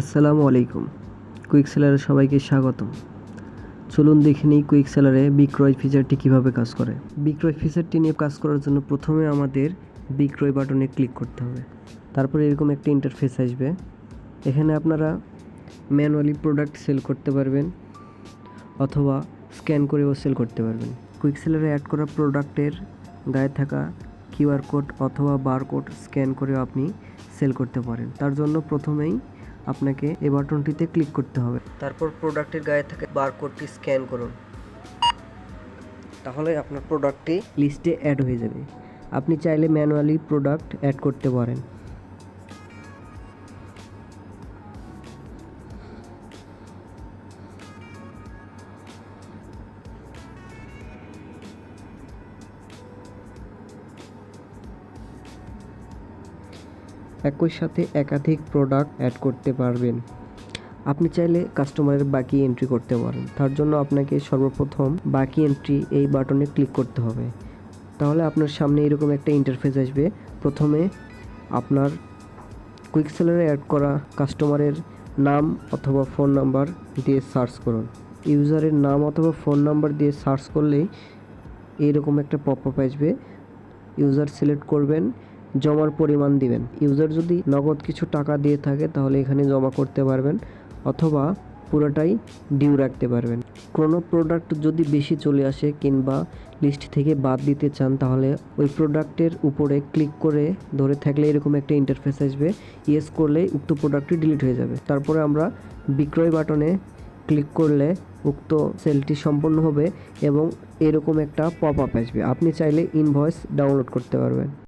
আসসালামু আলাইকুম। কুইক সেলারে সবাইকে স্বাগতম। চলুন দেখে নিই কুইক সেলারে বিক্রয় ফিচারটি কীভাবে কাজ করে। বিক্রয় ফিচারটি নিয়ে কাজ করার জন্য প্রথমে আমাদের বিক্রয় বাটনে ক্লিক করতে হবে। তারপরে এরকম একটা ইন্টারফেস আসবে। এখানে আপনারা ম্যানুয়ালি প্রোডাক্ট সেল করতে পারবেন অথবা স্ক্যান করেও সেল করতে পারবেন। কুইক সেলারে অ্যাড করা প্রোডাক্টের গায়ে থাকা কিউআর কোড অথবা বারকোড স্ক্যান করেও আপনি সেল করতে পারেন। তার জন্য প্রথমেই আপনাকে এই বাটনটিতে ক্লিক করতে হবে। তারপর প্রোডাক্টের গায়ে থাকা বারকোডটি স্ক্যান করুন। তাহলে আপনার প্রোডাক্টটি লিস্টে অ্যাড হয়ে যাবে। আপনি চাইলে ম্যানুয়ালি প্রোডাক্ট অ্যাড করতে পারেন। একই সাথে একাধিক প্রোডাক্ট অ্যাড করতে পারবেন। আপনি চাইলে কাস্টমারের বাকি এন্ট্রি করতে পারেন। তার জন্য আপনাকে সর্বপ্রথম বাকি এন্ট্রি এই বাটনে ক্লিক করতে হবে। তাহলে আপনার সামনে এরকম একটা ইন্টারফেস আসবে। প্রথমে আপনার কুইক সেলারে অ্যাড করা কাস্টমারের নাম অথবা ফোন নাম্বার দিয়ে সার্চ করুন। ইউজারের নাম অথবা ফোন নাম্বার দিয়ে সার্চ করলেই এইরকম একটা পপ আপ আসবে। ইউজার সিলেক্ট করবেন। জমার পরিমাণ দিবেন। ইউজার যদি নগদ কিছু টাকা দিয়ে থাকে, তাহলে এখানে জমা করতে পারবেন অথবা পুরোটাই ডিউ রাখতে পারবেন। কোনো প্রোডাক্ট যদি বেশি চলে আসে কিংবা লিস্ট থেকে বাদ দিতে চান, তাহলে ওই প্রোডাক্টের উপরে ক্লিক করে ধরে থাকলে এরকম একটা ইন্টারফেস আসবে। ইয়েস করলে উক্ত প্রোডাক্টটি ডিলিট হয়ে যাবে। তারপরে আমরা বিক্রয় বাটনে ক্লিক করলে উক্ত সেলটি সম্পন্ন হবে এবং এরকম একটা পপ আপ আসবে। আপনি চাইলে ইনভয়েস ডাউনলোড করতে পারবেন।